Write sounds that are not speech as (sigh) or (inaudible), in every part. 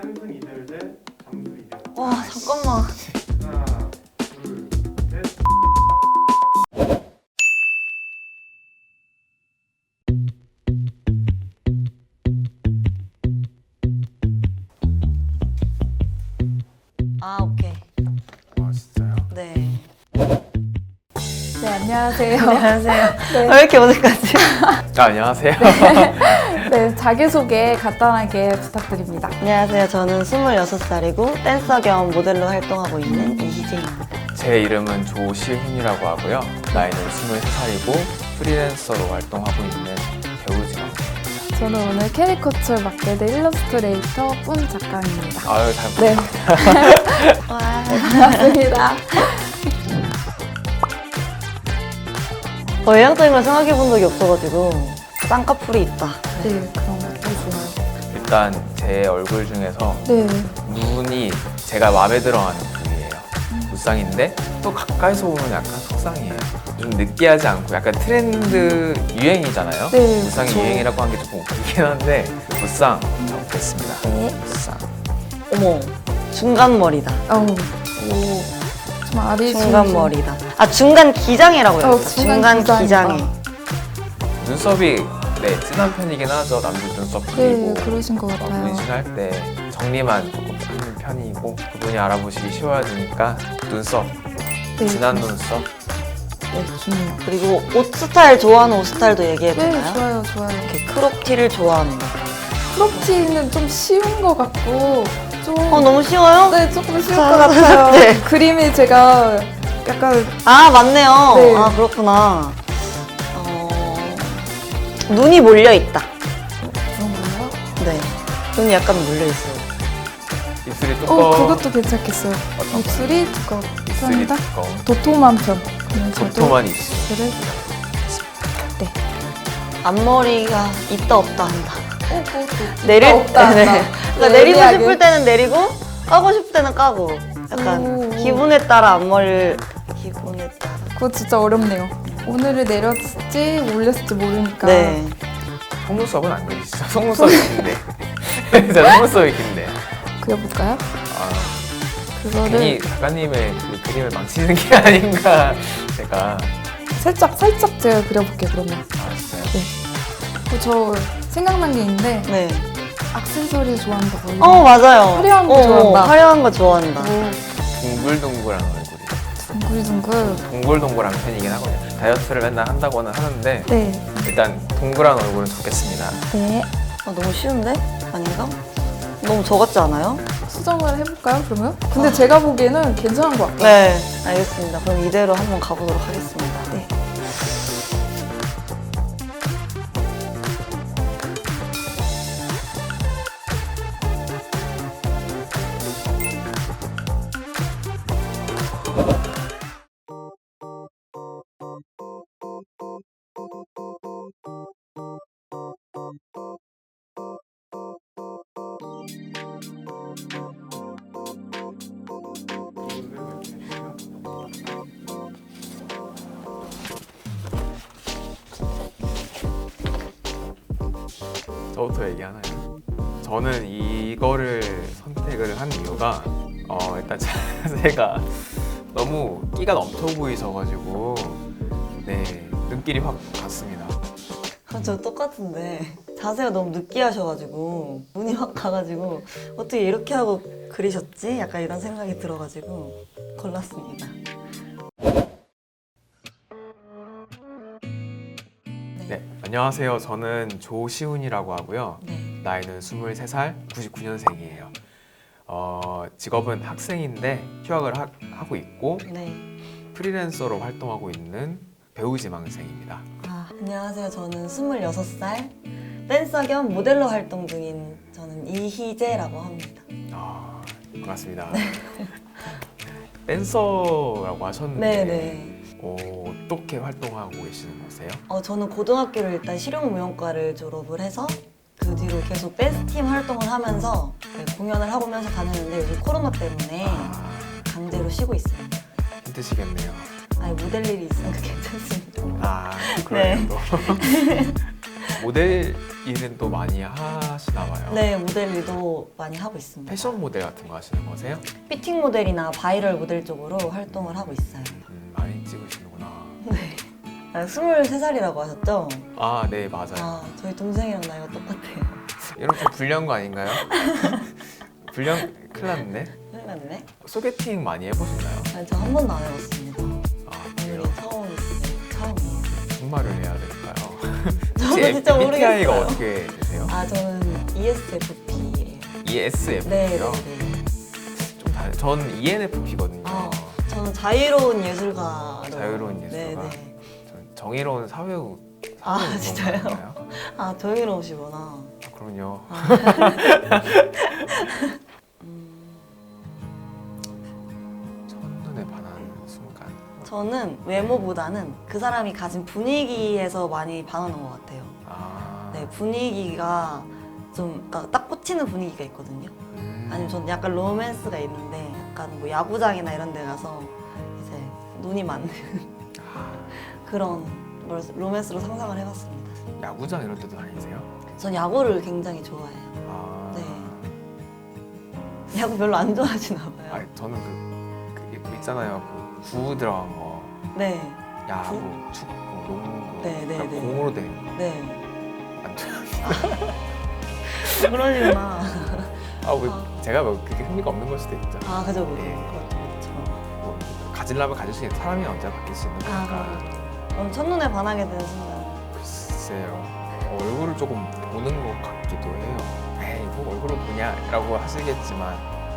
한승 이들 대 장수 이들. 와 잠깐만. 하나, 둘, 셋. 아 오케이. 아 진짜요? 네. 네, 안녕하세요. 안녕하세요. (laughs) 네. 왜 이렇게 어색하지? 아, 안녕하세요. (laughs) 네, 자기소개 간단하게 부탁드립니다. 안녕하세요. 저는 26살이고 댄서 겸 모델로 활동하고 있는 이희재입니다. 제 이름은 조시훈이라고 하고요. 나이는 23살이고 프리랜서로 활동하고 있는 배우지만 저는 오늘 캐리커처 맡게 된 일러스트레이터 뿐 작가입니다. 아유 잘 네, (laughs) 와. 반갑습니다. 저 외향적인 걸 생각해 본 적이 없어가지고 쌍꺼풀이 있다. 네, 좋아요. 일단 제 얼굴 중에서 네, 눈이 제가 마음에 들어하는 부위예요. 무쌍인데 또 가까이서 보면 약간 속상해요. 좀 느끼하지 않고 약간 트렌드 유행이잖아요. 네, 무쌍이 그쵸. 유행이라고 한 게 조금 웃기긴 한데 무쌍 잡겠습니다. 네. 무쌍. 어머, 중간 머리다. 어우, 오, 좀 아리 중간 머리다. 아 중간 기장이라고요. 어, 중간 중간. 기장이. 눈썹이 네 진한 편이긴 하죠. 남들 눈썹 네, 그리고 그러신 것 같아요. 문신할 때 정리만 조금 하는 편이고 그분이 알아보시기 쉬워야 되니까 눈썹 네, 진한 눈썹 네, 좋네요. 그리고 옷 스타일 좋아하는 옷 스타일도 얘기해도 네? 좋아요, 좋아요. 이렇게 크롭티를 좋아한다. 크롭티는 좀 쉬운 것 같고 좀 어 너무 쉬워요? 네 조금 쉬울 자, 것 같아요. (laughs) 네. 그림이 제가 약간 아 맞네요. 네. 아 그렇구나. 어... 눈이 몰려 있다. 그런 거예요. 네. 눈이 약간 몰려 있어요. 입술이 어 두꺼워 그것도 괜찮겠어요. 어떤 거요? 입술이 두꺼 입술이 편이다. 두꺼워 도톰한 편. 그러면 저도 도톰한 입술 입술을 앞머리가 있다 없다 한다. 어, 그것도 내릴 없다. 네. 그러니까 내리고 예리하게. 싶을 때는 내리고 까고 싶을 때는 까고. 약간 오. 기분에 따라 앞머리를 기분에 따라. 그거 진짜 어렵네요. 오늘을 내렸을지 올렸을지 모르니까. 네. 속눈썹은 안 그리시죠? 속눈썹이 긴데 (laughs) 진짜 속눈썹이 긴데 그려볼까요? 아, 그거를 괜히 작가님의 그 그림을 망치는 게 아닌가 제가 살짝 살짝 제가 그려볼게요. 그러면. 아 진짜요? 어, 저 생각난 게 있는데 네. 악세서리 좋아한다고. 어 맞아요. 화려한 거 어, 좋아한다. 화려한 거 좋아한다. 오, 둥글둥글한 얼 둥글둥글. 동글동글한 편이긴 하거든요 다이어트를 맨날 한다고는 하는데 네. 일단 동글한 얼굴은 좋겠습니다 네. 아, 너무 쉬운데? 아닌가? 너무 적었지 않아요? 수정을 해볼까요, 그러면? 근데 제가 보기에는 괜찮은 것 같아요. 네, 알겠습니다. 그럼 이대로 한번 가보도록 하겠습니다. 저부터 얘기하나요? 저는 이거를 선택을 한 이유가 어, 일단 (laughs) 자세가 너무 끼가 넘쳐 보이셔가지고 네 눈길이 확 갔습니다. 아, 저 똑같은데 자세가 너무 느끼하셔가지고 눈이 확 가가지고 어떻게 이렇게 하고 그리셨지? 약간 이런 생각이 들어가지고 골랐습니다. 안녕하세요. 저는 조시훈이라고 하고요. 네. 나이는 23살, 99년생이에요. 어, 직업은 학생인데 휴학을 하, 하고 있고 네. 프리랜서로 활동하고 있는 배우 지망생입니다. 아, 안녕하세요. 저는 26살 댄서 겸 모델로 활동 중인 저는 이희재라고 합니다. 아, 반갑습니다. (laughs) 댄서라고 하셨는데 네 네. 어, 어떻게 활동하고 계시는 거세요? 어, 저는 고등학교를 일단 실용무용과를 졸업을 해서 그 뒤로 계속 댄스 팀 활동을 하면서 네, 공연을 하고면서 다녔는데 요즘 코로나 때문에 아, 강제로 쉬고 있어요. 힘드시겠네요. 아니 모델 일이 있으니까 (laughs) 괜찮습니다. 아, 그래요. 또. (laughs) 모델 일은 또 많이 하시나 봐요. 네, 모델 일도 많이 하고 있습니다. 패션 모델 같은 거 하시는 거세요? 피팅 모델이나 바이럴 모델 쪽으로 활동을 하고 있어요. 음. 네. 아, 23살이라고 하셨죠? 아, 네, 맞아요. 아, 저희 동생이랑 나이가 똑같아요. 이렇게 불리한 거 아닌가요? (laughs) 불리한, 큰일 났네. 큰일 났네. 소개팅 많이 해보셨나요? 아니, 저한 번도 안 해봤습니다. 아, 오늘이 그래요? 처음, 네, 처음이에요. 무슨 말을 해야 될까요? (laughs) 저도 진짜 MBTI가 모르겠어요. 어떻게 되세요? 아, 저는 ESFP예요. ESFP요? 네, 네, 네. 좀 다른. 전 ENFP거든요. 아, 저는 자유로운 예술가. 자유로운 예술가. 네, 네. 전 정의로운 사회우. 아, 진짜요? 아닌가요? 아, 정의로우시구나. 아, 그럼요. (laughs) 첫눈에 반하는 순간. 저는 외모보다는 그 사람이 가진 분위기에서 많이 반하는 것 같아요. 아. 네, 분위기가 좀, 그러니까 딱 꽂히는 분위기가 있거든요. 음. 아니면 저는 약간 로맨스가 있는데, 약간 뭐 야구장이나 이런 데 가서 이제 눈이 맞는 아, 그런 걸 로맨스로 상상을 해봤습니다. 야구장 이런 데도 다니세요? 전 야구를 굉장히 좋아해요. 아. 네. 야구 별로 안 좋아하시나 봐요. 아, 저는 그, 그 있잖아요. 그구 들어간 거. 네, 야구, 축구, 농구. 네, 네, 그냥 네. 공으로 된 거. 네. 안 좋아요. 그러시구나. 아, 왜 아. 제가 뭐 그게 흥미가 없는 걸 수도 있죠. 아, 그죠, 그죠. 예. 그렇죠, 그렇죠. 뭐 가질라면 가질 수 있는 사람이 언제 바뀔 수 있는 아, 거니까. 그럼. 첫눈에 반하게 되는 순간. 글쎄요. 얼굴을 조금 보는 것 같기도 해요. 에이, 뭐 얼굴을 보냐라고 하시겠지만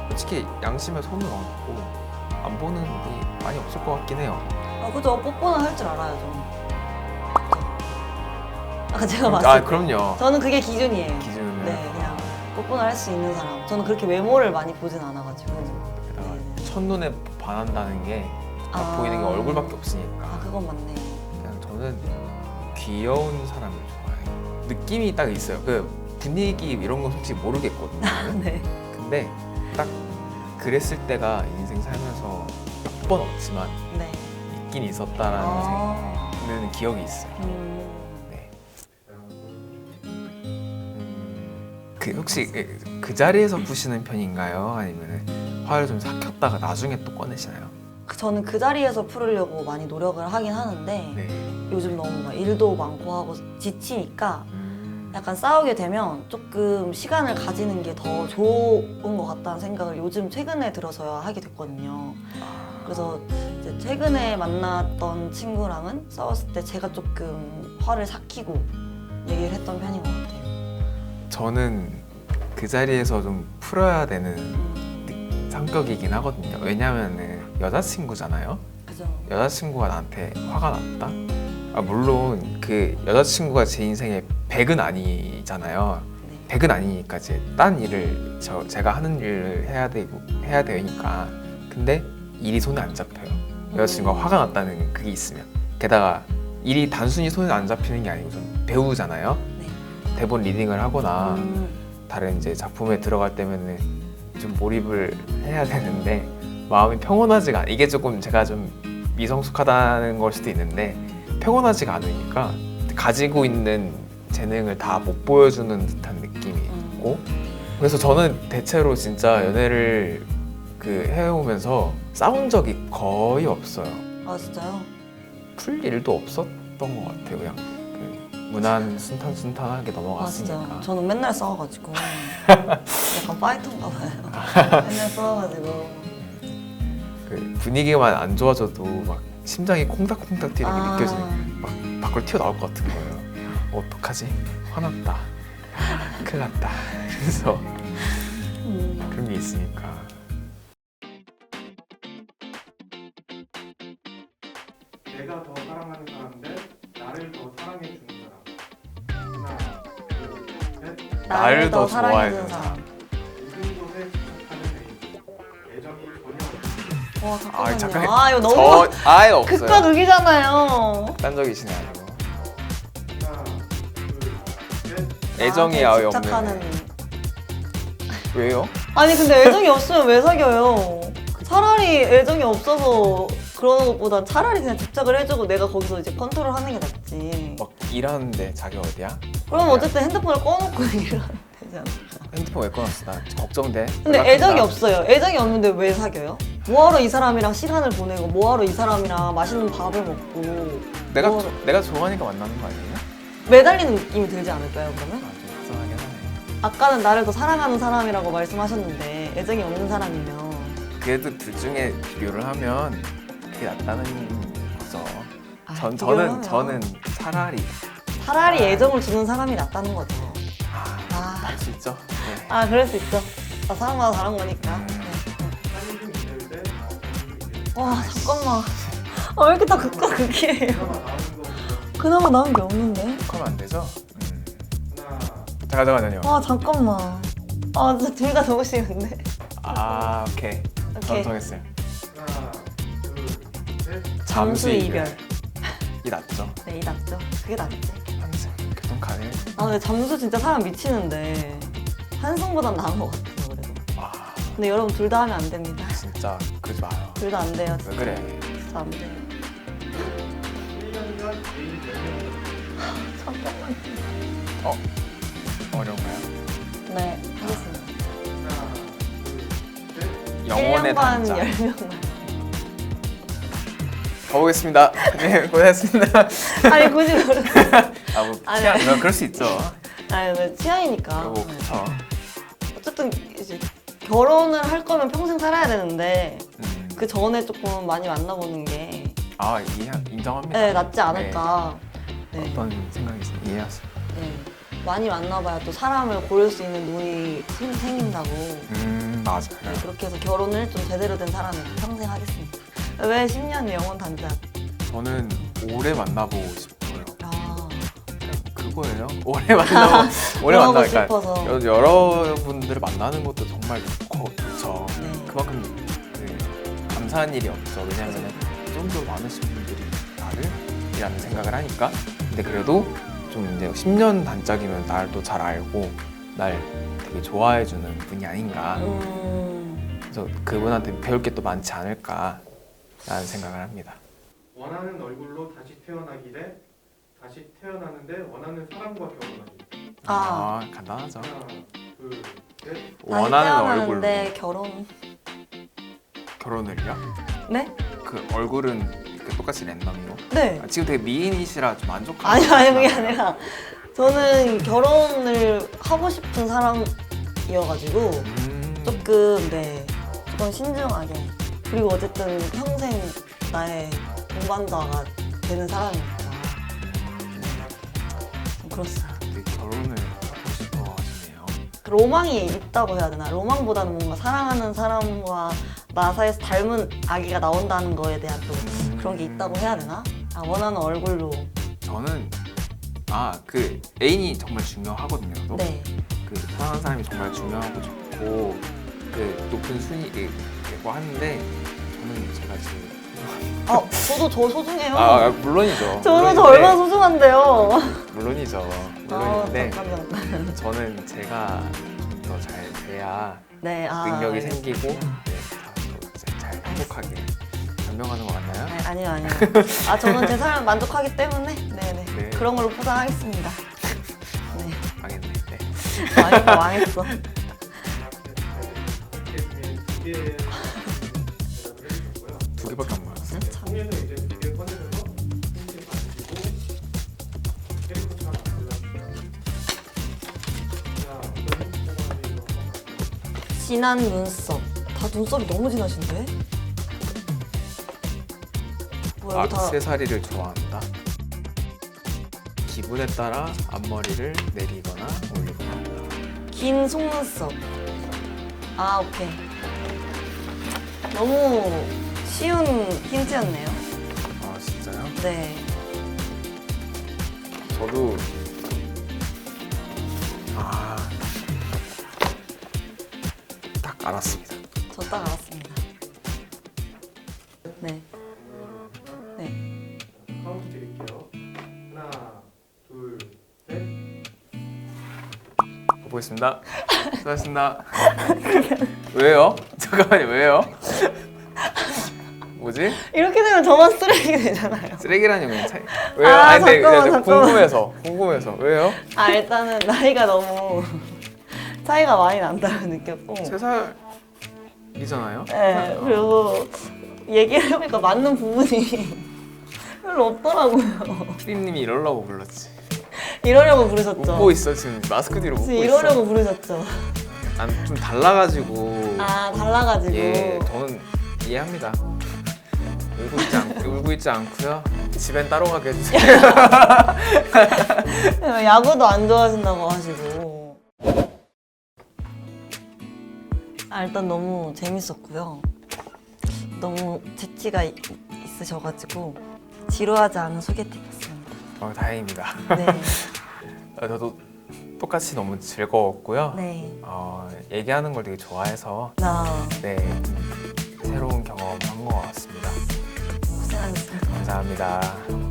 솔직히 양심에 손을 얹고 안 보는 게 많이 없을 것 같긴 해요. 아, 그죠. 뽀뽀는 할 줄 알아요, 저는. 아까 제가 봤을 아, 때. 그럼요. 저는 그게 기준이에요. 기준은 네, 뽀뽀는 할수 있는 사람. 저는 그렇게 외모를 많이 보진 않아가지고. 게다가 네. 첫눈에 반한다는 게 딱 아. 보이는 게 얼굴밖에 없으니까 아, 그건 맞네. 그냥 저는 귀여운 사람을 좋아해요. 느낌이 딱 있어요. 그 분위기 이런 건 솔직히 모르겠거든요. 네. 근데 딱 그랬을 때가 인생 살면서 몇 번 없지만 네. 있긴 있었다라는 아. 생각은 기억이 있어요. 음. 그 혹시 그, 그 자리에서 푸시는 편인가요? 아니면 화를 좀 삭혔다가 나중에 또 꺼내시나요? 그- 저는 그 자리에서 풀으려고 많이 노력을 하긴 하는데 네. 요즘 너무 막 일도 많고 하고 지치니까 음, 약간 싸우게 되면 조금 시간을 가지는 게 더 좋은 것 같다는 생각을 요즘 최근에 들어서야 하게 됐거든요. 아, 그래서 이제 최근에 만났던 친구랑은 싸웠을 때 제가 조금 화를 삭히고 얘기를 했던 편인 것 같아요. 저는 그 자리에서 좀 풀어야 되는 음, 성격이긴 하거든요. 왜냐면은 여자친구잖아요. 그죠. 여자친구가 나한테 화가 났다? 아, 물론 그 여자친구가 제 인생의 백은 아니잖아요. 네. 백은 아니니까 이제 딴 일을 저 제가 하는 일을 해야 되고 해야 되니까 근데 일이 손에 안 잡혀요. 여자친구가 음. 화가 났다는 그게 있으면 게다가 일이 단순히 손에 안 잡히는 게 아니고 좀 배우잖아요. 네. 대본 리딩을 하거나 음, 다른 이제 작품에 들어갈 때면은 좀 몰입을 해야 되는데 마음이 평온하지가 않. 이게 조금 제가 좀 미성숙하다는 걸 수도 있는데 평온하지가 않으니까 가지고 있는 재능을 다 못 보여주는 듯한 느낌이 음. 있고 그래서 저는 대체로 진짜 연애를 그 해오면서 싸운 적이 거의 없어요. 아 진짜요? 풀 일도 없었던 것 같아요. 그냥 그 무난 순탄순탄하게 아 넘어갔으니까. 진짜 저는 맨날 싸워가지고 (laughs) 약간 파이터인가 봐요. 맨날 싸워가지고 그 분위기만 안 좋아져도 막 심장이 콩닥콩닥 뛰는 게 아. 느껴지는 막 밖으로 튀어나올 것 같은 거예요. 어, 어떡하지? 화났다. 큰일 났다. (laughs) 그래서 음. 그런 게 있으니까. 셋. 나를 더 좋아해주는 사람. 와 아, 잠깐만요. 잠깐. 아 이거 너무 저 아예 없어요. 극과 극이잖아요. 딴적이시네 아니고. 애정이 아예 집착하는. 없는. 왜요? 아니 근데 애정이 없으면 왜 사겨요? 차라리 애정이 없어서 그러는 것보다 차라리 그냥 집착을 해주고 내가 거기서 이제 컨트롤하는 게 낫지. 막 일하는데 자기 어디야? 그럼 어쨌든 핸드폰을 꺼놓고 (laughs) 얘기를 하면 되지 않을까? 핸드폰 왜 꺼놨어? 나 걱정돼. 근데 연락 애정이. 없어요. 애정이 없는데 왜 사겨요? 뭐하러 이 사람이랑 시간을 보내고 뭐하러 이 사람이랑 맛있는 밥을 먹고 내가 뭐- 내가 좋아하니까 만나는 거 아니에요? 매달리는 느낌이 들지 않을까요 그러면? 아좀 불쌍하긴 하네. 아까는 나를 더 사랑하는 사람이라고 말씀하셨는데 애정이 없는 사람이면 그래도 둘 중에 비교를 하면 그게 낫다는 거죠. 아, 전 저는 하면 저는 차라리 차라리 애정을 주는 사람이 낫다는 거죠. 아, 할 수 있죠. 네. 아 그럴 수 있죠. 아, 사람마다 다른 거니까. 네. 이별. 와 잠깐만. 아, 왜 이렇게 다 극과 극이에요? 그나마 나온 게 없는데. 하면 안 되죠? 음. 하나, 잠깐 잠깐만요. 아 잠깐만. 아 진짜 둘다 너무 쉬운데. 아 오케이. 저 오케이. 정했어요. 잠수 이별. 이 낫죠. 네, 이 낫죠. 그게 낫지. 가능. 아 근데 잠수 진짜 사람 미치는데 한승보단 나은 것 같아요 그래도. 와 근데 여러분 둘 다 하면 안 됩니다. 진짜 그러지 마요. 둘 다 안 돼요. 왜 그래? 진짜 안 돼요. 1년간 개인 몇명 잠깐만. 어려운가요? 네, 하겠습니다. 하나, 둘, 셋. 영혼의 1년간 단자. 10명만. 가보겠습니다. (laughs) 네 고생했습니다. 아니 굳이 그래. (laughs) 아 뭐 아니, 취향 아니. 뭐 그럴 수 있죠. 아니 왜 취향이니까. 뭐 그렇죠. 어쨌든 이제 결혼을 할 거면 평생 살아야 되는데 음. 그 전에 조금 많이 만나보는 게 아 이해 인정합니다. 네, 낫지 않을까. 네. 어떤 생각이세요? 이해하세요. 네. 많이 만나봐야 또 사람을 고를 수 있는 눈이 생- 생긴다고. 음 맞아요. 네, 그렇게 해서 결혼을 좀 제대로 된 사람을 평생 하겠습니다. 왜 10년이 영원 단자? 저는 오래 만나보고 싶어요. 아, 그거예요? (laughs) 오래 만나고 (laughs) 오래 만나고 만나 그러니까. 여- 여러분들을 만나는 것도 정말 좋고 좋죠. 네. 그만큼 그 감사한 일이 없죠. 왜냐하면 좀더 많으신 분들이 나를 이라는 생각을 하니까. 근데 그래도 좀 이제 10년 단짝이면 날 또 잘 알고 날 되게 좋아해주는 분이 아닌가. 음, 그래서 그분한테 배울 게 또 많지 않을까라는 생각을 합니다. 원하는 얼굴로 다시 태어나기 대 다시 태어나는데 원하는 사람과 결혼하기. 아. 아, 간단하죠. 하나, 둘, 셋. 다시 원하는 얼굴로 태어나는데 결혼. 결혼을요? 네? 그 얼굴은 이렇게 똑같이 랜덤이고 네. 아, 지금 되게 미인이시라 좀 만족하는 아니 아니 그게 아니라 저는 결혼을 하고 싶은 사람이어가지고 음, 조금 네 조금 신중하게 그리고 어쨌든 평생 나의 동반자가 되는 사람이니까 좀 그렇습니다. 되게 결혼을 하고 싶어 하시네요. 로망이 있다고 해야 되나? 로망보다는 뭔가 사랑하는 사람과 나 사이에서 닮은 아기가 나온다는 거에 대한 또 음. 그런 게 있다고 해야 되나? 아 원하는 얼굴로 저는 아 그 애인이 정말 중요하거든요. 또. 네그 사랑하는 사람이 정말 중요하고 좋고 그 높은 순위이고 하는데 저는 제가 지금 아, 저도 저 소중해요. 아 물론이죠. 저는 저 물론인데, 얼마나 소중한데요. 물론이죠. 아, 물론인데 잠깐 잠깐. 저는 제가 좀 더 잘 돼야 네, 아, 능력이 알겠습니다. 생기고 네, 다잘 행복하게 변명하는 거 맞나요? 네, 아니요, 아니요. 아, 저는 제 삶을 만족하기 때문에 네 네 네. 그런 걸로 포장하겠습니다. 네, 망했네. 네. 망했어, 망했어. 두 개밖에 안. 참. 통에서 이제 두개 꺼내서 힌트 가지고 캐릭터처럼 뽑아내서 진한 눈썹. 다 눈썹이 너무 진하신데? 뭐 여기 다 악세사리를 좋아한다. 기분에 따라 앞머리를 내리거나 올리거나 한다. 긴 속눈썹. 아, 오케이. 너무 쉬운 힌트였네요. 아 진짜요? 네. 저도 아, 딱 알았습니다. 저 딱 알았습니다. 네. 네. 카운트 드릴게요. 하나, 둘, 셋. 보겠습니다. 수고하셨습니다. (laughs) 왜요? (laughs) 잠깐만요, 왜요? 뭐지? 이렇게 되면 저만 쓰레기 되잖아요. 쓰레기라니 그냥 차이. 왜요? 아, 아니 근데 잠깐만, 이제 잠깐만. 궁금해서 궁금해서 왜요? 아 일단은 나이가 너무 차이가 많이 난다고 느꼈고 세 살이잖아요. 네, 그리고 얘기를 해보니까 맞는 부분이 (laughs) 별로 없더라고요. 피디님이 이러려고 불렀지. 이러려고 부르셨죠? 웃고 있어 지금 마스크 뒤로 웃고 지금 있어. 이러려고 부르셨죠? 난좀 달라가지고. 아 달라가지고 예, 저는 이해합니다. 울고 있지 않 울고 있지 않고요. 집엔 따로 가게 해주세요. (laughs) 야구도 안 좋아하신다고 하시고 아, 일단 너무 재밌었고요. 너무 재치가 이- 있으셔가지고 지루하지 않은 소개팅이었습니다. 어, 다행입니다. 네, (laughs) 어, 저도 똑같이 너무 즐거웠고요. 네, 어, 얘기하는 걸 되게 좋아해서 나 네 새로운 경험한 것 같습니다. 고생하셨습니다. 감사합니다.